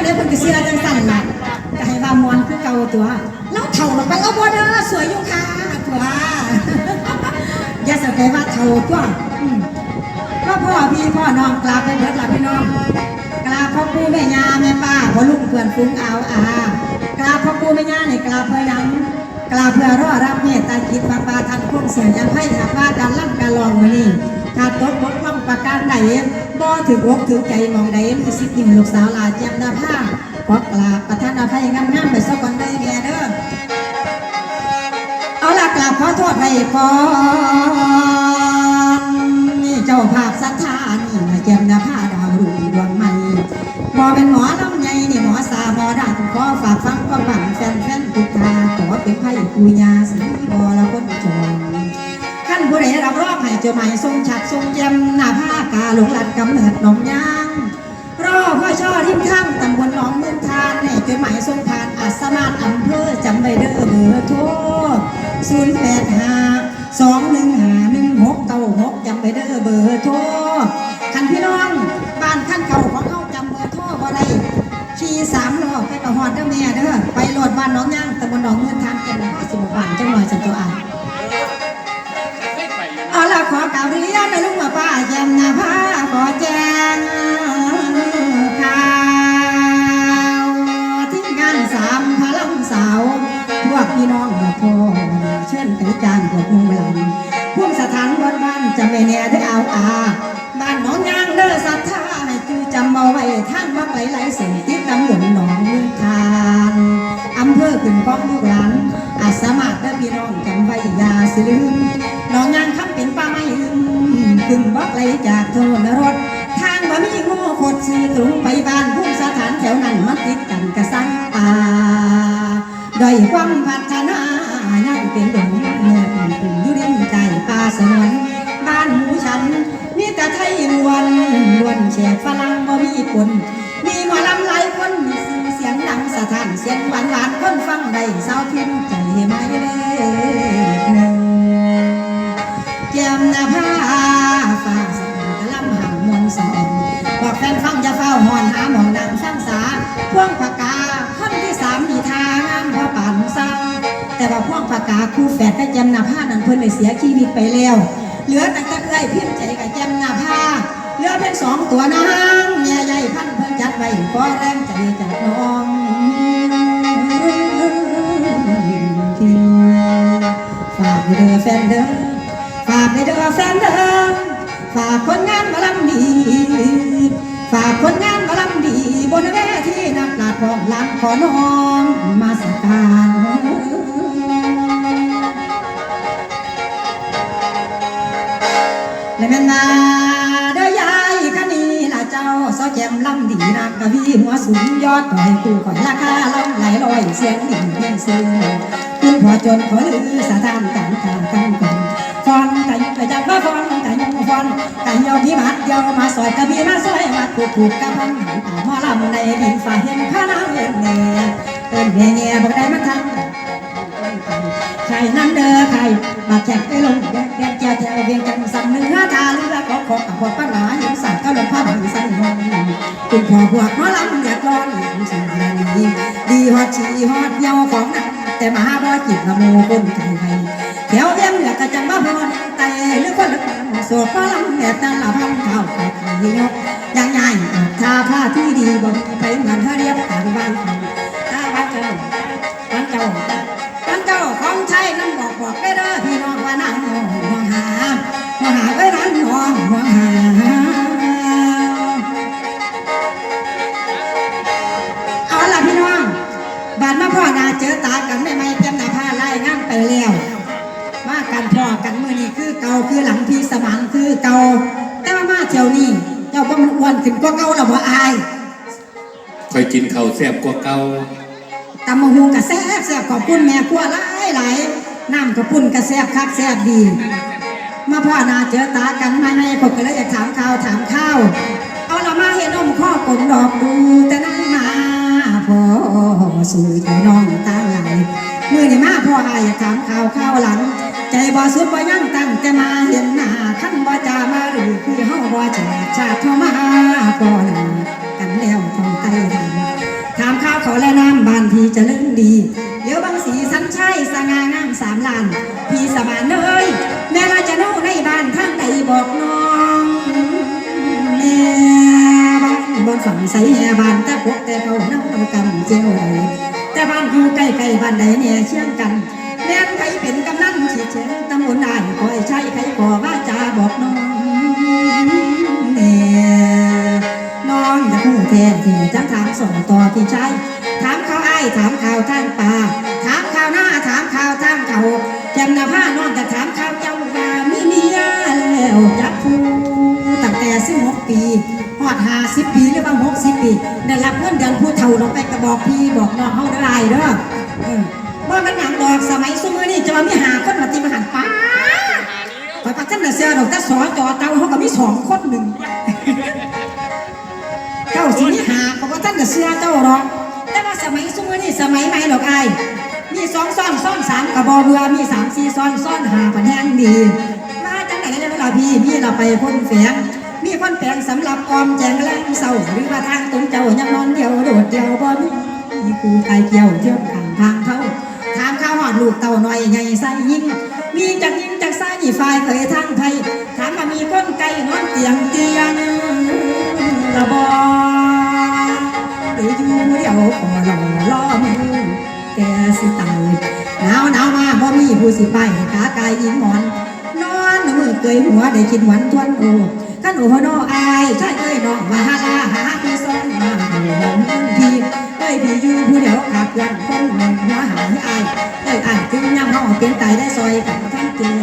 จะได้คนกระเสียจังสั่นล่ะจะให้ว่ามวนคือเก่าตัวแล้วเท่าลงไปเอาบัวเด้อสวยอยู่ค่ะตัวอย่าสนใจว่าเท่าตัวก็พ่อพี่พ่อน้องกราบไปเบิดล่ะพี่น้องกราบพ่อปู่แม่ย่าแม่ป้าพ่อลุงเพื่อนฟุ้งเอาอากราบพ่อปู่แม่ย่านี่กราบเพื่อหยังกราบเพื่อรอรับเมตตาจิตปาปาทันพวงเสียงยังให้หากว่าการล่ำการลองมือนี่ขาดตกบกพร่องประการใด บ่ถึงอกถึงใจมองใดมีสิทธิ์นิ่มลูกสาวลาเจียมดาผ้าขอกราบประทานอภัยงามๆไปสักวันได้แม่เด้อเอาล่ะกราบขอโทษไปก่อนนี่เจ้าภาพสัทธานี่มาเจียมนาผ้าดาวรุ่งดวงใหม่บอเป็นหมอลำไยนี่หมอสาหมอดังขอฝากฟังความหวังแฟนๆทุกทาขอเป็นไพ่ปุญญาสีบอละ รับรองให้เจ้าใหม่ทรงฉัดทรงเยี่ยมหน้าผ้ากาหลงหลัดกำเนิดหนองยางรอพ่อช่อทิมข้างตำบลหนองเมืองทานในจดหมายส่งผ่านอาสมารถอำเภอจำไว้เด้อเบอร์โทรศูนย์แปดห้าสองหนึ่งห้าหนึ่งหกเก้าหกจำไว้เด้อเบอร์โทรคันพี่น้องบ้านขั้นเก่าของเขาจำเบอร์โทรบ่ได้ขี่สามล้อไปกระหอดเด้อแม่เด้อไปโหลดบ้านน้องย่างตำบลหนองเมืองทานกันนะคะสิบบานจังหวัดสันตัวอ่า ขอกล่าวเรียนในลุงมาป้าแจมนาผ้าขอแจ้งข่าวที่งานสามพลังสาวพวกพี่น้องเดือพ่อเชิญไปจานพวกมุงหลังพวกสถานวัดบ้านจะไม่แน่ได้เอาอาบ้านหนองยางเด้อศรัทธาให้จือจำเอาไว้ท่างวัดไหลไหลเสียงติดตำบลหนองเมืองทานอำเภอขึ้นก้องลูกหลานอาสามารถได้พี่น้องจำไว้อยาสิลืมน้อง จากถนนรถ ทางบ่มีงูขดสีตรงไปบ้านผู้สถานแถวนั้นมันติดกันกระสังป่าด้อยความพัฒนายังเป็นดงเนินขึ้นอยู่ริมใจป่าสงวนบ้านหมูฉันมีแต่ไทยล้วนล้วนแฉกฝรั่งบ่มีปนมีหมอลำหลายคนมีเสียงดังสถานเสียงหวานหวานคนฟังได้เศร้าพิมพ์ใจไม่เล็ คู่แฝดแต่แจมนาผ้านั้นเพิ่นได้เสียชีวิตไปแล้ว เหลือแต่ตะเอ้ยพิมพ์ใจกับแจมนาผ้าเหลือเพียงสองตัวนางแม่ใหญ่พันเพิ่นจัดไว้ก็แรงใจจากน้องฝากเด้อแฟนเด้อฝากเด้อแฟนเด้อฝากคนงานมาลำดี ฝากคนงานมาลำดี บนเวทีนักลาดของลานขอน้องมาสการ แม่นมาเด้อยายคันนี้ล่ะเจ้าซอแจมลำดีนักกะวีหัวสูงยอดถอยกูข่อยราคาลำไหลลอยเสียงดิ่งเพียงซื้อขึ้นพอจนขอลือสถานการกลางกันก่อนฟอนกันกระจับมาฟอนกันยงฟอนกันยอพี่มัดเยวมาซอยกะบีมาซอยมัดถูกถูกกะพันหันตาหมอลำในดินฝ่าเห็นพระนางเอ็นเน่เอิ้นแง่แง่บอกได้มาทำ ใครนั่นเด้อใครมาแจกไปลงแดกแดกแจกแถวเวียงจันสั่งเนื้อทาเรือขอขอกับพอป้าหนาหินสั่งก็ลงผ้าบังสั่งหงคุณพ่อพวกหมอลำเดือดร้อนสิ่งอะไรนี้ดีฮอดชีฮอดเยาของนั้นแต่มาบ่จิตละโมคนไทยไทยแถวเวียงเหลือก็จังบ่พอนไตหรือคนละโสวดหมอลำแบบนั้นละพันเท่ากับยกยังไงถ้าผ้าที่ดีบ่มีไปเหมือนเธอเรียบกันบ้านถ้าบ้านเจ้าบ้านเจ้า เจอตากันไม่ไม่จำหน้าผ้าไล่งานไปแล้วมากันพ่อกันมือนี้คือเก่าคือหลังพี่สมานคือเก่าแต่ว่ามาเที่ยวนี้เจ้าบ่มันอ้วนขึ้นกว่าเก่าแล้วบ่อายคอยกินข้าวแซ่บกว่าเก่าตำมะฮุงกะแซ่บแซ่บขอบคุณแม่ครัวหลายหลายน้ำกระปุ่นกะแซ่บคักแซ่บดี มาพ่อหนาเจอตากันไม่ไม่ผมก็เลยอยากถามข่าวถามข้าวเอาละมาเห็นอมข้อกลมดอกดูแต่นั่งมาพ่อ สู่ที่น้องตาไหลมือนี่มาพ่ออายกถามข่าวข้าวหลัง ใจบ่สุดบ่ยังตั้งแต่มาเห็นหน้าขั้นบ่จามาหรือคือเฮาบ่แฉกชาติเข้ามาพ่อหนกันแล้วทองไต้ทางเจริญดีเดี๋ยวบางสีสันชัยสง่างามสามล้านพี่สมานเอ้ยแม่ราจะโน่ในบ้านทางใดบอกน้อง ใส่แห่บ้านแต่พวกแต่เขาน้ำกำเจ้าใดแต่บ้านอยู่ใกล้ๆบ้านใดเนี่ยเชื่อมกันแม่นใครเป็นกำนันฉีดเชิงตำบลได้คอยใช้ใครขอว่าจาบอกน้องแม่ยน้องอย่าพูดแทนที่จังถามส่งต่อที่ใช้ถามข่าวไอ้ถามข่าวทางป่าถามข่าวหน้าถามข่าวทางเขาจำนาผ้าน้องจะถามข่าวเจ้าว่ามีเมียแล้วจักผู้ตั้งแต่สิบหกปี หอดหาสิบปีหรือว่าหกสิบปีได้รับเงินเดือนผู้เฒ่าลงไปกระบอกพี่บอกน้องเขาได้เด้อเออว่ามันหนังดอกสมัยสมัยนี่จะมามีหาคนมาตีมาหันป้าไปปักท่านเสียดอกแต่สอจอเตาเขาก็มีสองคนหนึ่งเจ้าสิมีหาเพราะว่าท่านเสียเจ้าหรอกแต่ว่าสมัยสมัยนี่สมัยใหม่ดอกไอ้มีสองซ้อนซ้อนสามกระบอกเรือมีสามสี่ซ้อนซ้อนหาปันแหงดีมาจังไหนเลยเวลาพี่พี่เราไปพ่นแฝง มีพ่งสำหรับออมแจงแรงเศร้าหรือว่าทางตรงเจ้ายังนอนเดียวโดดเดียวบ่มีมีกูไก่เกี่ยวเที่ยวขังทางเขาถามข้าวหอดลูกเต่าหน่อยใหญ่ใส่ยิงมีจากยิงจากซ้ายนี่ฝ่ายเคยทั้งไทยถามว่ามีคนไก่นอนเตียงเตียงระบอหรืออยู่เดียวขอรอรอมือแต่สิตายหนาวหนาวมาบ่มีผู้สิไปขากายอิงหมอน นอนมือเกยหัวได้กินหวันทวนโอ นโอโนอายใช่เอ้ยน้องมาหาลาหาพี่ซ้อนมาหอมพี่เอ้ยพี่อยู่ผู้เดียวขาดเพื่อนคนหนึ่งหัวหาอายเอ้ยอายถึงยามเฮาเป็นตายได้ซอยกันทั้งตัว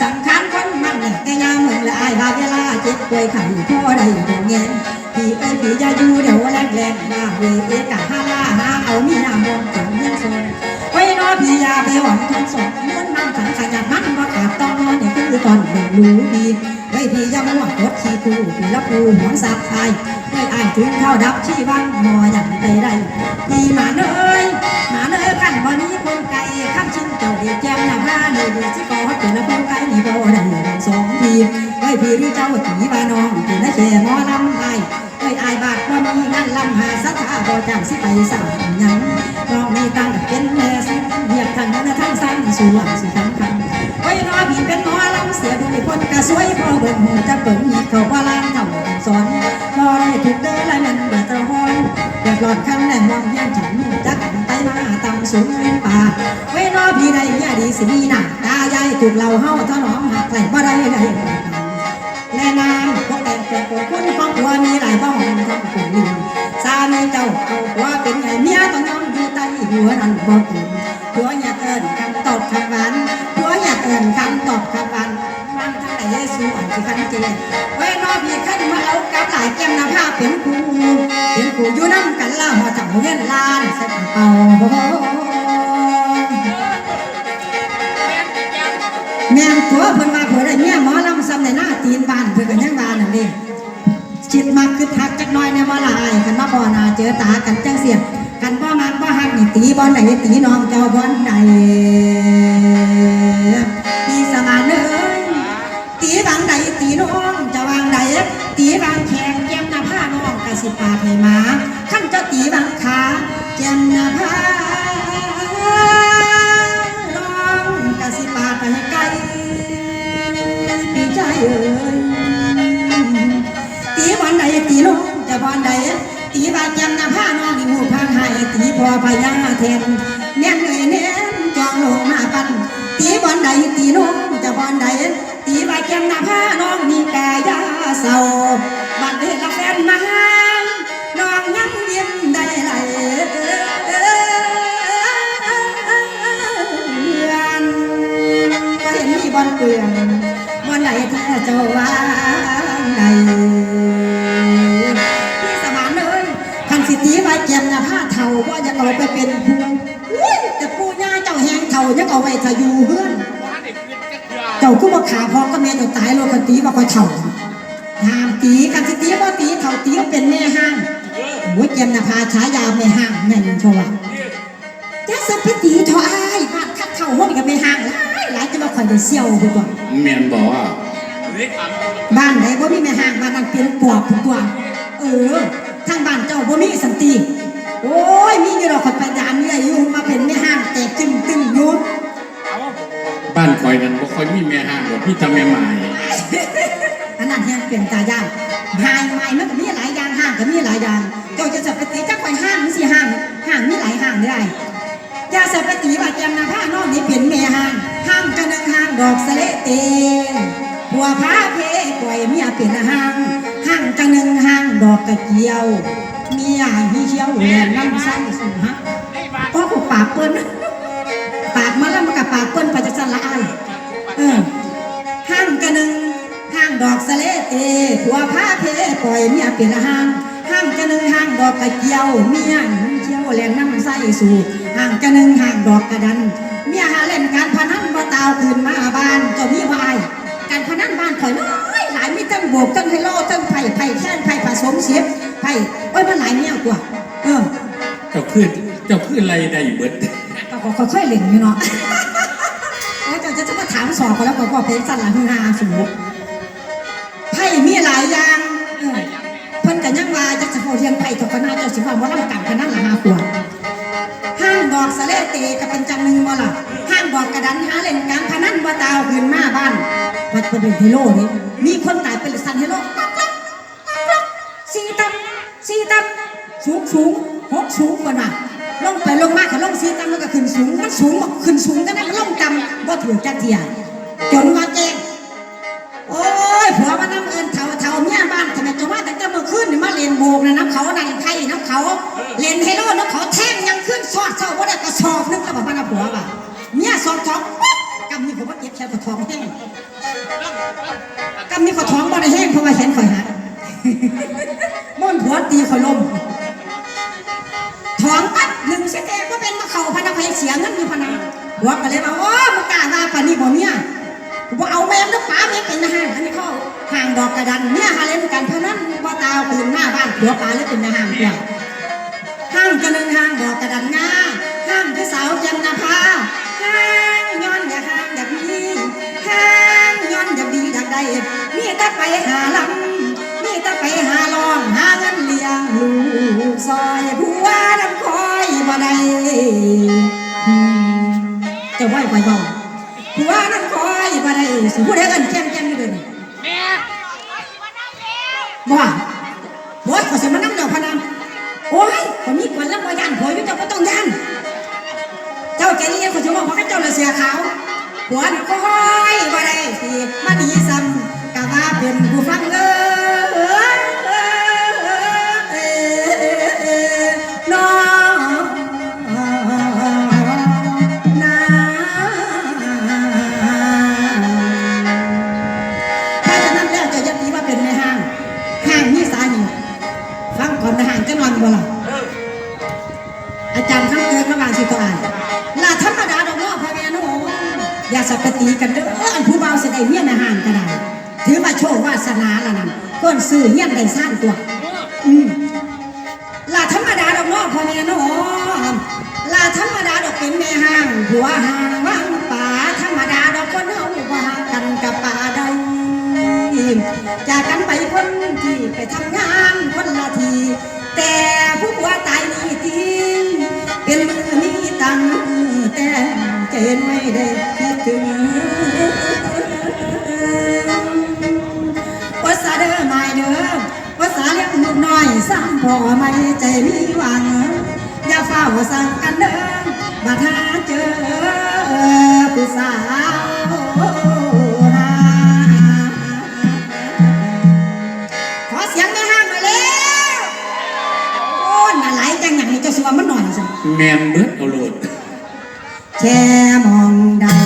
สังขารคนมันเนี่ยแต่ยามมึงและอายบาเวลาเจ็บป่วยไข้พ่อได้ดวงเงินพี่เอ้ยพี่อย่าอยู่เดี๋ยวแรกแรกมาเวเอกะหาลาหาเอามีหน้ามองถึงยังทรงไว้นอพี่ยาไปหวังทนสองม้วนมันสังขยันมันว่ขาดต้องนอนนี่คือตอนเด็กรู้ดี ไว้พี่ยามาหวังรถขี้กูพี่ละกูหังสับไทยไว้อายถึงเข้าดับชีวังมออย่างไปได้พี่หมาเนยหมาเนยกันวันนี้คนไก่ข้ามชิ้นเจ้าดีแจงหน้าผ้าเนยสิกอเกิดละพงไก่นี่บ่ได้สองทีไอ้พี่รู้เจ้าถีบานองพี่นะเชหมอลำไอไว้อายบาดว่ามีงานลำหาสัทธาบ่จำสิไปสั่งยังน้องมีตังเป็นแม่สิเรียกทางนั้นทั้งสั้นส่วนสิทั้งคันไว้รอพี่เป็นหมอลำเสียบุญคนกะสวยพอเบิ่งหูจะเปิ่งมีเขาว่าลานเท่าสอนพอได้ถูกเด้อและมันเดือดตะหอนเดือดร้อนคำแน่มองเฮียนฉันจักไปมาตามสูงเงินป่าไว้รอพี่ได้เมียดีสิมีหน้าตายายถูกเราเฮาถนอมหัก วนั่นบอกหัวอยากเอินคำตอบคำหวานหัวอยากเอินคำตอบคำหวานมันทั้งไหนเยซูอ่อนสิคันเจไว้นอพี่ขันมาเอากับหลายแก้มน้ำผ้าเป็นครูเป็นครูอยู่น้ำกันล่าหัวจับเงินล้านใส่กระเป๋าแม่นตัวเพิ่นมาเพิ่นได้เมียหมอลำซ้ำในหน้าตีนบ้านเพิ่นกันยังบ้านนั่นเองจิตมักคือทักจักน้อยในบ่ลายกันมาบ่อนาเจอตากันจังเสียกั นี่ตีบ่ไหนตีน้องเจ้าบ่ไหนพี่สมานเอ้ยตีบางใดตีน้องจะวางใดตีบางแขงแก้มหน้าผ้าน้องกะสิบปาดให้มาขั้นเจ้าตีบางขาแก้มหน้าผ้าน้องกะสิบปาดให้ไกลพี่ใจเอ้ยตีบอลใดตีลงจะบอลใด ตีบาดจำนาผ้าน้องอีหูพังหายตีพอพยาเทนเน้นเลยเน้นจองลงมาปันตีบอลใดตีลงจะบอลใดตีบาดจำนาผ้าน้องนี่กายาเศร้าบัดเดละแฟนมาน้องยังยิ้มได้ไหลเห็นมีบอลเกลือนบอลไหนถ้าเจ้าว่าใดพี่ เก็บนะผ้าเทาว่าจะเอาไปเป็นผู้แต่ผู้ย่าเจ้าแหงเทายังเอาไว้ถ้าอยู่เพื่อนเจ้าก็มาขาพอก็แม่เจ้าตายโลกันตีว่าคอยเทาหามตีคันสิตีว่าตีเทาตีก็เป็นแม่ห้างโอ้ยเก็บนะผ้าฉายาแม่ห้างแม่นชัวร์จะสับไปตีเท่าอ้ายบ้านคัดเทาห้องกับแม่ห้างหลายหลายจะมาคอยได้เซี่ยวดีกว่าแม่นบอกว่าบ้านไหนบ่ามีแม่ห้างบ้านนั้นเป็นปอบทุกตัวเออ ทางบ้านเจ้าบ่มีสันติ โอ้ย มีอยู่ดอกขดไปยามนี่อายุมาเป็นแม่ห้างเตะตึ้งตึ้งอยู่บ้านคอยนั้นบ่คอยมีแม่ห้างหรอกพี่ทำแม่หมาอันนั้นแฮงเปลี่ยนตายายหายไม้มันก็มีหลายอย่างห้างก็มีหลายอย่างเจ้าจะจับไปตีจักไปห้างมันสิห้างห้างมีหลายห้างได้ยาสับปะรดบาดเจ็บนาผ้านอกนี้เป็นแม่ห้างห้างกระนังห้างดอกสะเลเตน หัวผ้าเพปล่อยเมียเป็นห้างห้างกันนึงห้างดอกกระเจียวเมียฮีเขียวแหลมน้ำซ้ำสุฮะเพราะกูปากเปิ้นปากมันแล้วมันกับปากเปิ้นไปจะสละอายเออห้างกระนึงห้างดอกสะเลเตผัวผ้าเพปล่อยเมียเป็นห้างห้างกระนึงห้างดอกกระเจียวเมียหนุ่มเจียวแหลนน้ำใส่สูงห้างกระนึงห้างดอกกระดันเมียหาเล่นการพนันบ่ตาวคืนมาบ้านเจ้ามีวาย การพนันบ้านข่อยน้อยหลายมีตั้งโบกตั้งไฮโลตั้งไผ่ไผ่แค่นไผ่ผสมเสียบไผ่โอ้ยมันหลายแนวกว่าเออเจ้าขึ้นเจ้าขึ้นอะไรได้เบิดก็ก็ค่อยๆเล่นอยู่เนาะโอ้ยเจ้าจะจะมาถามสอบก็แล้วก็ก็เป็นสั่นหลังฮือฮาสูงไพ่มีหลายอย่างเออเพิ่นกันยังว่าจักจะโพเทียนไพ่กับคณะเจ้าสิว่าว่าลำกันคณะละหาขวด ห้างดอกสะเลเตกับเป็นจังหนึ่งบ่ล่ะห้างดอกกระดันหาเล่นการพนันบ่ตาวคืนมาบ้านวัดเป็นเฮโร่นี่มีคนตายเป็นสันเฮโร่ก๊อกก๊อกก๊อกก๊อกสี่ตับสี่ตับสูงสูงหกสูงกว่าน่ะลงไปลงมาก็ลงซีตังแล้วก็ขึ้นสูงมันสูงขึ้นสูงก็ได้มันลงต่ำบ่ถือจักเทียจนว่าแจ้งโอ้ ยผัวมาน้ำเอินเถาเถาเมียบ้านทำไมจะว่าแต่จะมาขึ้นนี่มาเรียนโบกนะน้ำเขานั่นไทยน้ำเขาเรียนไฮโลน้ำเขาแท่งยังขึ้นสอดเศร้าบ่ได้กระสอบนึงแล้วบอกว่าน้ำผัวว่ะเมียสอบท้องปุ๊บกำนี่ผมว่าเจ็บแค่กระท้องแห้งกำนี่กระท้องบ่ได้แห้งเพราะว่าเห็นข่อยหักม่อนผัวตีข่อยลมถอนปั๊บหนึ่งเสยเตก็เป็นมาเขาพนักงานเสียเงินอยู่พนักหัวก็เลยว่าโอ้มึงกล้า กระดันเนี่ยหาเล่นกันเพราะนั้นบ่ตาวปืนหน้าบ้านผัวป๋าเลยเป็นทหารกว่าห้างจะนินห้างดอกกระดันงาห้างคือสาวจันนภาห้างย้อนอยากห้างอยากมีห้างย้อนอยากดีอยากได้มีแต่ไปหาลำมีแต่ไปหาลองหาเงินเลี้ยงลูกซอยผัวน้ำคอยบ่ได้จะไหวไปบ่ผัวน้ำคอยบ่ได้สิผู้ใดเอิ้นแจ้ง ผั นั่นซื้อเฮียนได้สร้างตัว อืมลาธรรมดาดอกนาะพ่อแม่น้องลาธรรมดาดอกเป็นแม่ห้างผัวห้างว่างป่าธรรมดาดอกคนเฮาว่าห่างกันกับป่าใดจากกันไปคนที่ไปทำงานคนละที แต่ผู้ว่าตายนี่จริงเป็นมือนี้ตังแต่เจนไม่ได้คิดถึง อยสร้างพ่อไม่ใจมีหวัง อย่าเฝ้าสั่งกันเด้อมาถ้าเจอผู้สาวหาขอเสียงในห้างมาแล้วโอ้น่าไหลจังอย่างนี้จะสวมมันหน่อยสิแมนเบิดเอาโลดแค่มองได้ที่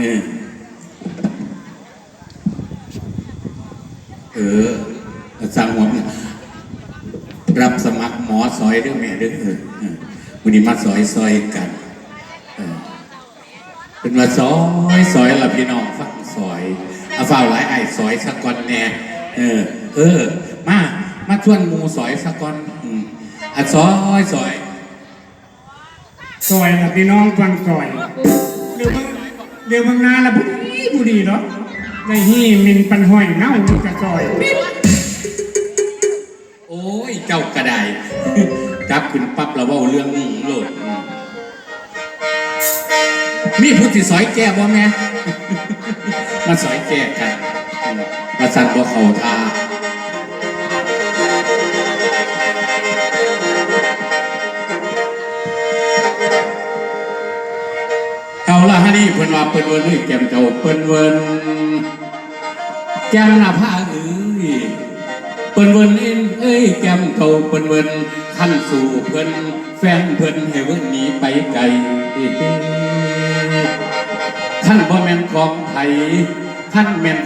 เออเออสั่งหัวมันรับสมัครหมอซอยเด้อแม่เด้อเออเออวันนี้มาซอยซอยกันเออเป็นว่าซอยซอยละพี่น้องฟังซอยเอาฝ้าวหลายไอ้ายซอยสักก่อนแน่เออ เออ มา มาชวนหมูซอยสักก่อนอืมอะซอยซอยซอยนะพี่น้องฟังซอยเดี๋ยวมึง เดี๋ยวมึงนาละบุรีบุรีเนาะในฮี่มินปันห้อยเน่ามึงกะซอยโอ้ยเจ้ากระไดจับขึ้นปั๊บแล้วเว่าเรื่องนี้โลดมีผู้ที่สอยแก้บ่แม่มาสอยแก้กันมมาสั่นบ่เขาทา นี่เพิ่นว่าเพิ่นเวินเอ้ยแก้มเจ้าเพิ่นเวินแก้มหน้าผ้าเอ้ยเพิ่นเวินเอ็นเอ้ยแก้มเจ้าเพิ่นเวินขั้นสู่เพิ่นแฟนเพิ่นให้เวินหนีไปไกลท่านบ่แม่นของไทยท่านแม่น